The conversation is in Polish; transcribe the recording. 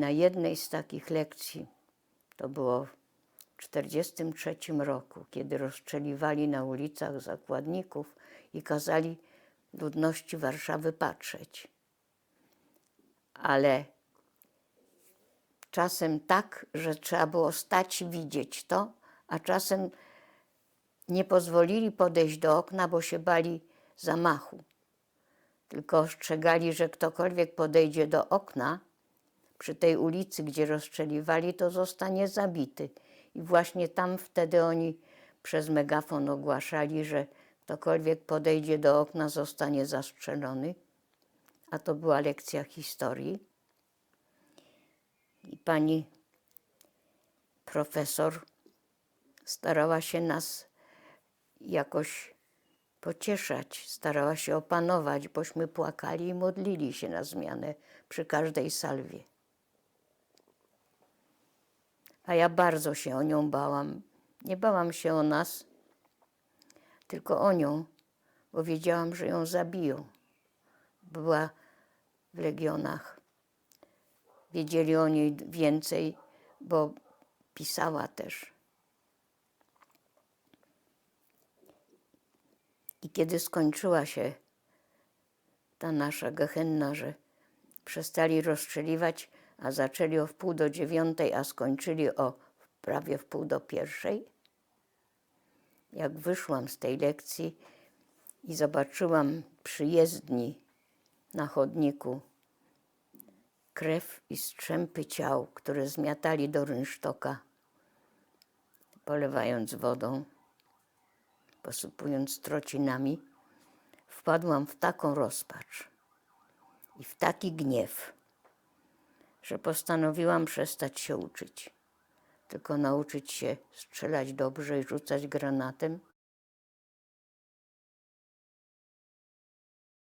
na jednej z takich lekcji, to było w 1943 roku, kiedy rozstrzeliwali na ulicach zakładników i kazali ludności Warszawy patrzeć. Ale czasem tak, że trzeba było stać i widzieć to, a czasem nie pozwolili podejść do okna, bo się bali zamachu. Tylko ostrzegali, że ktokolwiek podejdzie do okna przy tej ulicy, gdzie rozstrzeliwali, to zostanie zabity. I właśnie tam wtedy oni przez megafon ogłaszali, że ktokolwiek podejdzie do okna, zostanie zastrzelony. A to była lekcja historii. I pani profesor starała się nas jakoś pocieszać, starała się opanować, bośmy płakali i modlili się na zmianę przy każdej salwie. A ja bardzo się o nią bałam. Nie bałam się o nas, tylko o nią, bo wiedziałam, że ją zabiją. Była w legionach. Wiedzieli o niej więcej, bo pisała też. I kiedy skończyła się ta nasza gehenna, że przestali rozstrzeliwać, a zaczęli o wpół do dziewiątej, a skończyli o prawie w pół do pierwszej, jak wyszłam z tej lekcji i zobaczyłam przy jezdni na chodniku krew i strzępy ciał, które zmiatali do rynsztoka, polewając wodą posypując trocinami, wpadłam w taką rozpacz i w taki gniew, że postanowiłam przestać się uczyć, tylko nauczyć się strzelać dobrze i rzucać granatem